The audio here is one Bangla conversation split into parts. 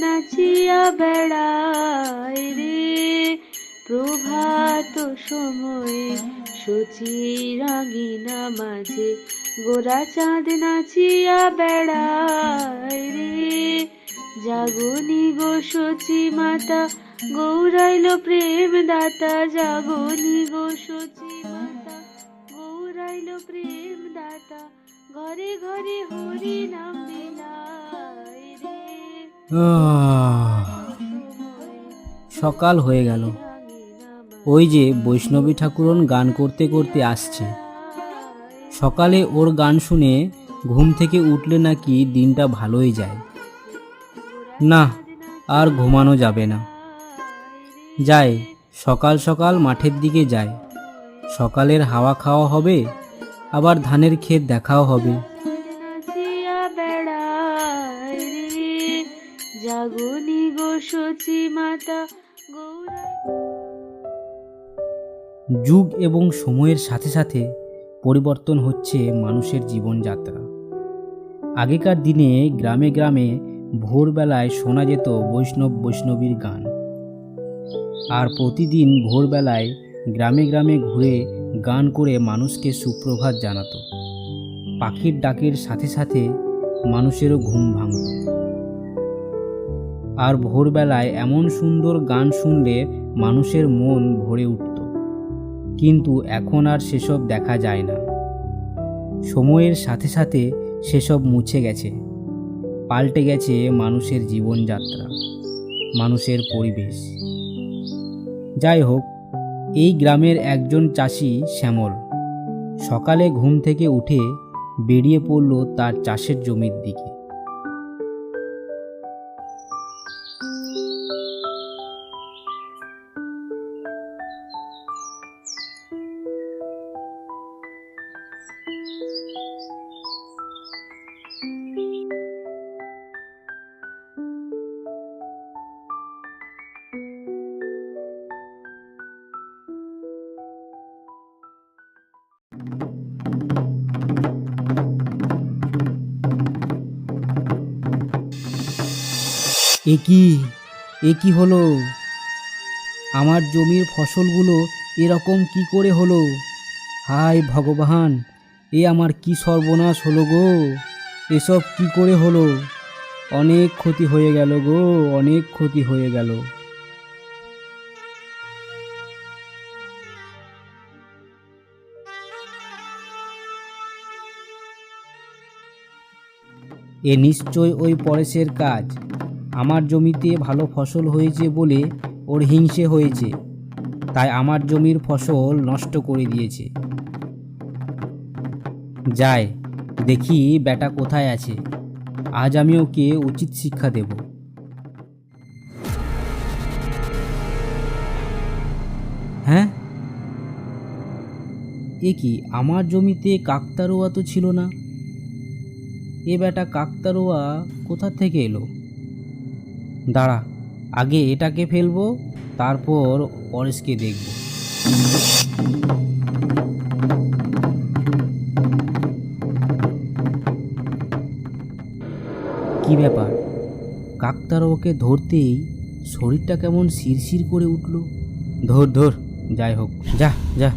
নাচিয়া বেড়ায় রে। প্রভাত সময়ে সূচি রাঙিনা মাঝে গোরা চাঁদ নাচিয়া বেড়ায় রে। জাগনি গো সচি মাতা গৌরাইল প্রেম দাতা জাগনি গো সচি মাতা গৌরাইল প্রেম দাতা ঘরে ঘরে হরি নাম আহ, সকাল হয়ে গেল। ওই যে বৈষ্ণবী ঠাকুরন গান করতে করতে আসছে। সকালে ওর গান শুনে ঘুম থেকে উঠলে নাকি দিনটা ভালোই যায়। না, আর ঘুমানো যাবে না। যায়, সকাল সকাল মাঠের দিকে যায়। সকালের হাওয়া খাওয়া হবে, আবার ধানের ক্ষেত দেখাও হবে। গো মাতা যুগ এবং সময়ের সাথে সাথে পরিবর্তন হচ্ছে মানুষের জীবনযাত্রা। আগেকার দিনে গ্রামে গ্রামে ভোরবেলায় শোনা যেত বৈষ্ণব বৈষ্ণবীর গান। আর প্রতিদিন ভোরবেলায় গ্রামে গ্রামে ঘুরে গান করে মানুষকে সুপ্রভাত জানাতো। পাখির ডাকের সাথে সাথে মানুষেরও ঘুম ভাঙত। আর ভোরবেলায় এমন সুন্দর গান শুনলে মানুষের মন ভরে উঠত। কিন্তু এখন আর সেসব দেখা যায় না। সময়ের সাথে সাথে সেসব মুছে গেছে। পাল্টে গেছে মানুষের জীবনযাত্রা, মানুষের পরিবেশ। যাই হোক, এই গ্রামের একজন চাষি শ্যামল সকালে ঘুম থেকে উঠে বেরিয়ে পড়ল তার চাষের জমির দিকে। এ কি? এ কি হলো? আমার জমির ফসলগুলো এরকম কি করে হলো? হায় ভগবান, এ আমার কি সর্বনাশ হলো গো? এসব কি করে হলো? অনেক ক্ষতি হয়ে গেল গো, অনেক ক্ষতি হয়ে গেল। এ নিশ্চয় ওই পরেশের কাজ। আমার জমিতে ভালো ফসল হয়েছে বলে ওর হিংসে হয়েছে। তাই আমার জমির ফসল নষ্ট করে দিয়েছে। যায় দেখি বেটা কোথায় আছে। আজ আমি ওকে উচিত শিক্ষা দেব। হ্যাঁ? এ কি, আমার জমিতে কাকতারুয়া তো ছিল না? এ বেটা কাকতারুয়া কোথা থেকে এলো? দাঁড়া, আগে এটাকে ফেলব, তারপর পরেশকে দেখব। কি ব্যাপার? কাকতারুয়াকে ধরতেই শরীরটা কেমন শিরশির করে উঠল? ধর ধর, যাই হোক, যা যা।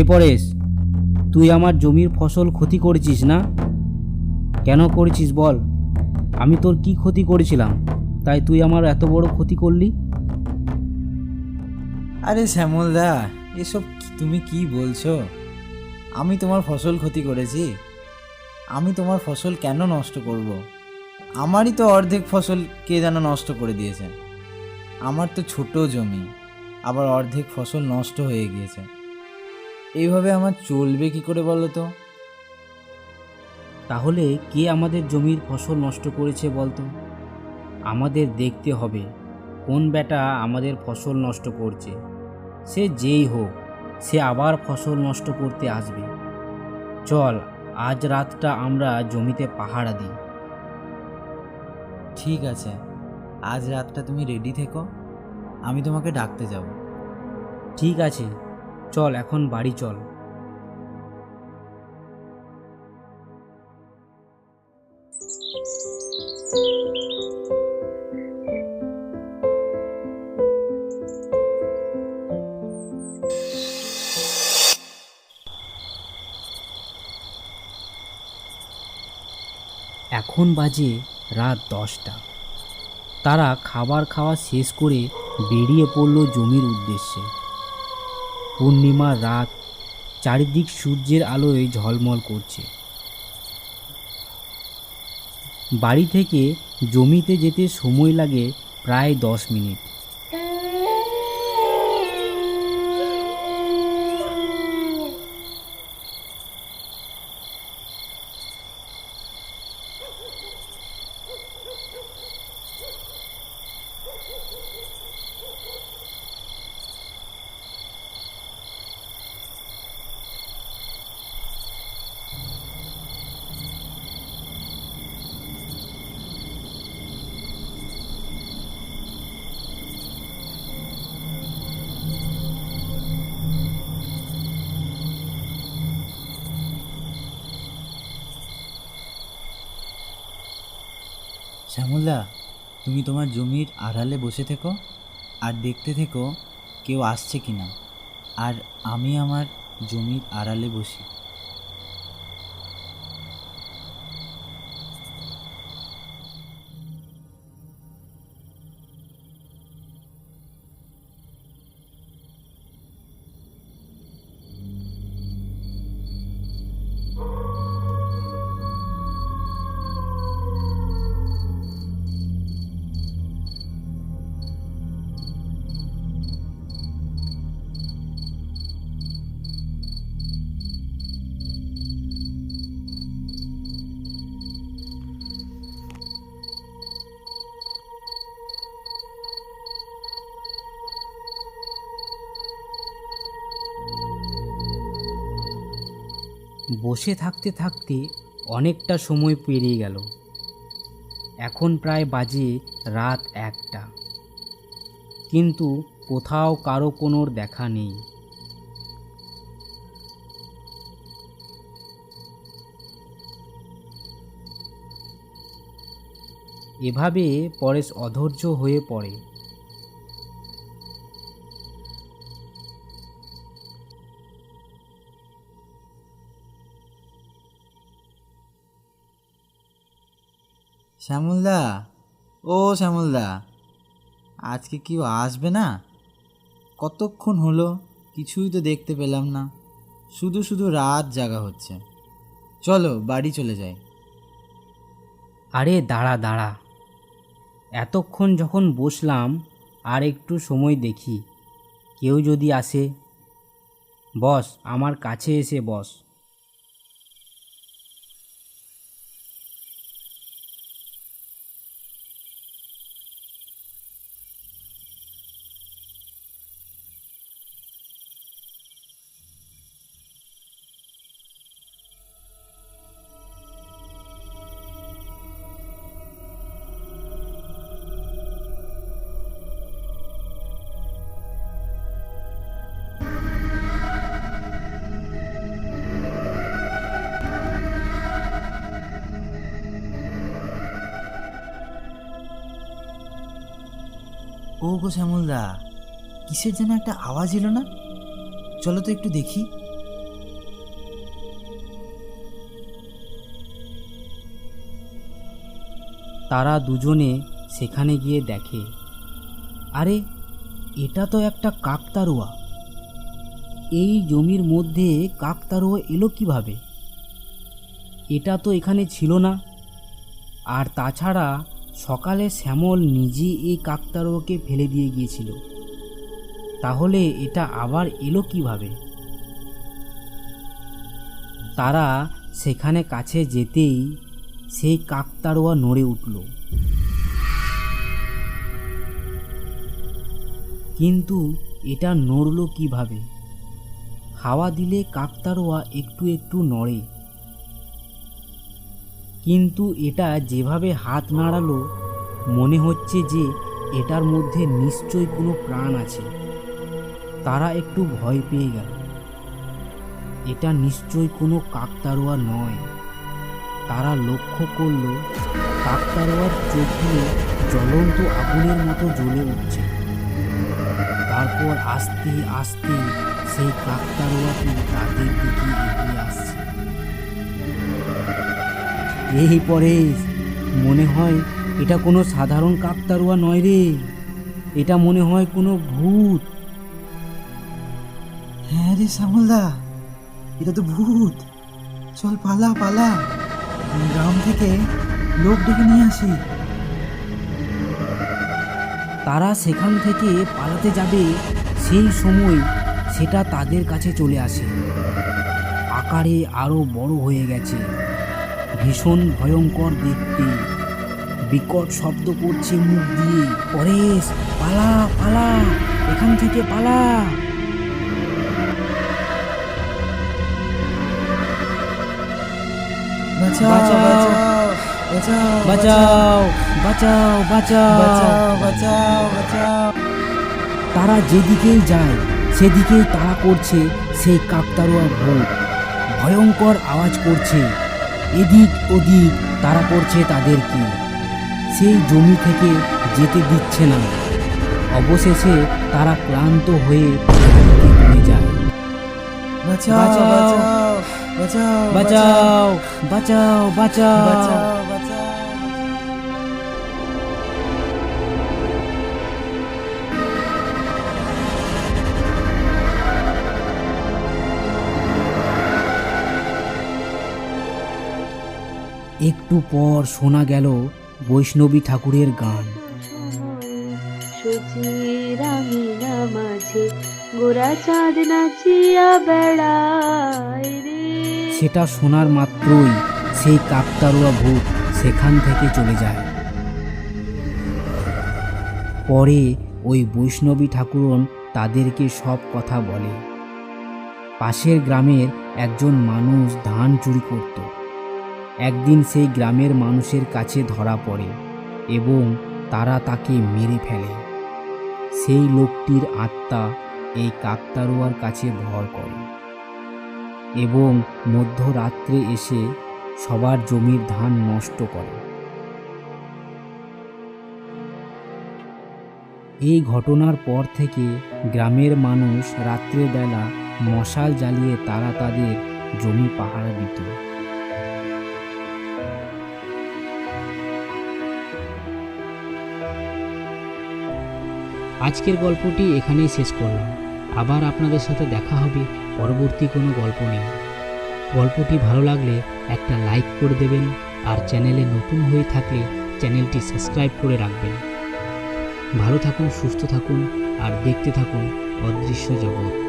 এ পরেশ, তুই আমার জমির ফসল ক্ষতি করেছিস না? কেন করেছিস বল? আমি তোর কি ক্ষতি করেছিলাম? তাই তুই আমার এত বড় ক্ষতি করলি? আরে শ্যামলদা, এসব তুমি কি বলছো? আমি তোমার ফসল ক্ষতি করেছি। আমি তোমার ফসল কেন নষ্ট করব। আমারই তো অর্ধেক ফসল কে যেন নষ্ট করে দিয়েছে। আমার তো ছোট জমি, আবার অর্ধেক ফসল নষ্ট হয়ে গিয়েছে। এইভাবে আমার চলবে কি করে বলো তো? তাহলে কে আমাদের জমির ফসল নষ্ট করেছে বলতো? আমাদের দেখতে হবে কোন বেটা আমাদের ফসল নষ্ট করছে। সে যেই হোক, সে আবার ফসল নষ্ট করতে আসবে। চল, আজ রাতটা আমরা জমিতে পাহারা দিই। ঠিক আছে, আজ রাতটা তুমি রেডি থেকো, আমি তোমাকে ডাকতে যাব। ঠিক আছে। চল, এখন বাড়ি চল। এখন বাজে রাত দশটা। তারা খাবার খাওয়া শেষ করে বেরিয়ে পড়ল জমির উদ্দেশ্যে। পূর্ণিমার রাত চারিদিক সূর্যের আলোয় ঝলমল করছে। বাড়ি থেকে জমিতে যেতে সময় লাগে প্রায় দশ মিনিট। শ্যামলদা, তুমি তোমার জমির আড়ালে বসে থেকো আর দেখতে থেকো কেউ আসছে কি না আর আমি আমার জমির আড়ালে বসি। বসে থাকতে থাকতে অনেকটা সময় পেরিয়ে গেল। এখন প্রায় বাজে রাত একটা। কিন্তু কোথাও কারও কোনোর দেখা নেই। এভাবে পরেশ অধৈর্য হয়ে পড়ে। শ্যামলদা? ও শ্যামলদা, আজকে কেউ আসবে না? কতক্ষণ হলো? কিছুই তো দেখতে পেলাম না। শুধু শুধু রাত জাগা হচ্ছে। চলো, বাড়ি চলে যাই। আরে দাঁড়া দাঁড়া। এতক্ষণ যখন বসলাম, আর একটু সময় দেখি। কেউ যদি আসে। বস, আমার কাছে এসে বস। ও গো শ্যামলদা, কিসের যেন একটা আওয়াজ এলো না? চলো তো একটু দেখি। তারা দুজনে সেখানে গিয়ে দেখে। আরে, এটা তো একটা কাকতারুয়া। এই জমির মধ্যে কাকতারুয়া এলো কীভাবে? এটা তো এখানে ছিল না। আর তাছাড়া সকালে শ্যামল নিজে এই কাকতারুয়াকে ফেলে দিয়ে গিয়েছিল। তাহলে এটা আবার এলো কীভাবে? তারা সেখানে কাছে যেতেই সেই কাকতাড়ুয়া নড়ে উঠল। কিন্তু এটা নড়ল কীভাবে? হাওয়া দিলে কাকতারোয়া একটু একটু নড়ে। কিন্তু এটা যেভাবে হাত নাড়ালো, মনে হচ্ছে যে এটার মধ্যে নিশ্চয়ই কোনো প্রাণ আছে। তারা একটু ভয় পেয়ে গেল। এটা নিশ্চয়ই কোনো কাকতারোয়া নয়। তারা লক্ষ্য করল কাকতারোয়ার চোখগুলো জ্বলন্ত আগুনের মতো জ্বলে উঠছে। তারপর আস্তে আস্তে সেই কাকতারোয়াটি তাদের দিকে এগিয়ে আসছে। এই পরে মনে হয় এটা কোনো সাধারণ কাকতারুয়া নয় রে। এটা মনে হয় কোনো ভূত। হ্যাঁ রে শ্যামলদা এটা তো ভূত। চল পালা পালা। গ্রাম থেকে লোক ডেকে নিয়ে আসি। তারা সেখান থেকে পালাতে যাবে সেই সময় সেটা তাদের কাছে চলে আসে। আকারে আরও বড় হয়ে গেছে। ভয়ঙ্কর দেখতে। বিকট শব্দ করছে মুখ দিয়ে পরেশ পালা পালা এখান থেকে পালা। বাঁচাও বাঁচাও, বাঁচাও তারা যেদিকেই যায় সেদিকেই তাড়া করছে সেই কাকতারুয়া ভূত ভয়ঙ্কর আওয়াজ করছে। এদিক ওদিক তারা করছে তাদেরকে সেই জমি থেকে যেতে দিচ্ছে না। অবশেষে তারা ক্লান্ত হয়ে যায়। বাঁচাও বাঁচাও, বাঁচাও বাঁচাও বাঁচাও। বাঁচাও। একটু পর শোনা গেল বৈষ্ণবী ঠাকুরের গান। সেটা শোনার মাত্রই সেই কাকতারুয়া ভূত সেখান থেকে চলে যায়। পরে ওই বৈষ্ণবী ঠাকুরন তাদেরকে সব কথা বলে। পাশের গ্রামের একজন মানুষ ধান চুরি করত। একদিন সেই গ্রামের মানুষের কাছে ধরা পড়ে এবং তারা তাকে মেরে ফেলে। সেই লোকটির আত্মা এই কাকতারুয়ার কাছে ভর করে এবং মধ্যরাত্রে এসে সবার জমির ধান নষ্ট করে। এই ঘটনার পর থেকে গ্রামের মানুষ রাত্রেবেলা মশাল জ্বালিয়ে তারা তাদের জমি পাহারা দিত। আজকের গল্পটি এখানেই শেষ করলাম। আবার আপনাদের সাথে দেখা হবে, পরবর্তী কোনো গল্প নিয়ে। গল্পটি ভালো লাগলে একটা লাইক করে দেবেন, আর চ্যানেলে নতুন হয়ে থাকলে চ্যানেলটি সাবস্ক্রাইব করে রাখবেন। ভালো থাকুন, সুস্থ থাকুন, আর দেখতে থাকুন অদৃশ্য জগৎ।